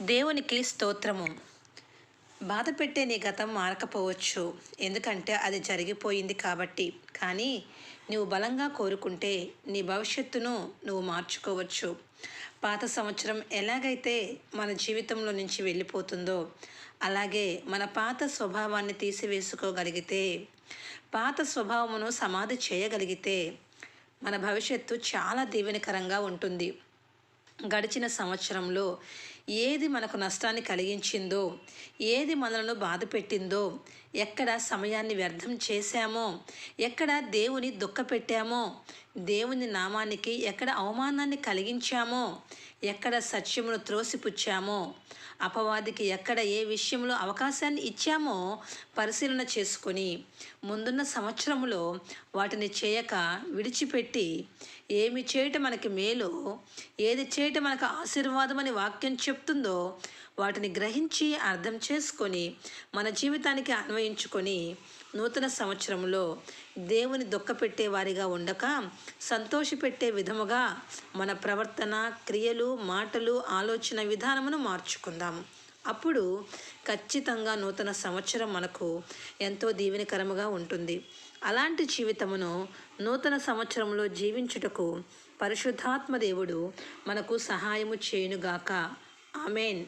దేవునికి స్తోత్రము. బాధ పెట్టే నీ గతం మారకపోవచ్చు. ఎందుకంటే అది జరిగిపోయింది కాబట్టి. కానీ నువ్వు బలంగా కోరుకుంటే నీ భవిష్యత్తును నువ్వు మార్చుకోవచ్చు. పాత సంవత్సరం ఎలాగైతే మన జీవితంలో నుంచి వెళ్ళిపోతుందో అలాగే మన పాత స్వభావాన్ని తీసివేసుకోగలిగితే పాత స్వభావమును సమాధి చేయగలిగితే మన భవిష్యత్తు చాలా దీవెనకరంగా ఉంటుంది. గడిచిన సంవత్సరంలో ఏది మనకు నష్టాన్ని కలిగించిందో ఏది మనలను బాధ పెట్టిందో ఎక్కడ సమయాన్ని వ్యర్థం చేశామో ఎక్కడ దేవుని దుఃఖపెట్టామో దేవుని నామానికి ఎక్కడ అవమానాన్ని కలిగించామో ఎక్కడ సత్యమును త్రోసిపుచ్చామో అపవాదికి ఎక్కడ ఏ విషయంలో అవకాశాన్ని ఇచ్చామో పరిశీలన చేసుకొని ముందున్న సంవత్సరంలో వాటిని చేయక విడిచిపెట్టి ఏమి చేయటం మనకి మేలు ఏది చేయటం మనకు ఆశీర్వాదం అని వాక్యం చెప్తుందో వాటిని గ్రహించి అర్థం చేసుకొని మన జీవితానికి అన్వయించుకొని నూతన సంవత్సరంలో దేవుని దుఃఖపెట్టే వారిగా ఉండక సంతోషపెట్టే విధముగా మన ప్రవర్తన క్రియలు మాటలు ఆలోచన విధానమును మార్చుకుందాం. అప్పుడు ఖచ్చితంగా నూతన సంవత్సరం మనకు ఎంతో దీవెనకరముగా ఉంటుంది. అలాంటి జీవితమును నూతన సంవత్సరంలో జీవించుటకు పరిశుద్ధాత్మ దేవుడు మనకు సహాయము చేయునుగాక. Amen.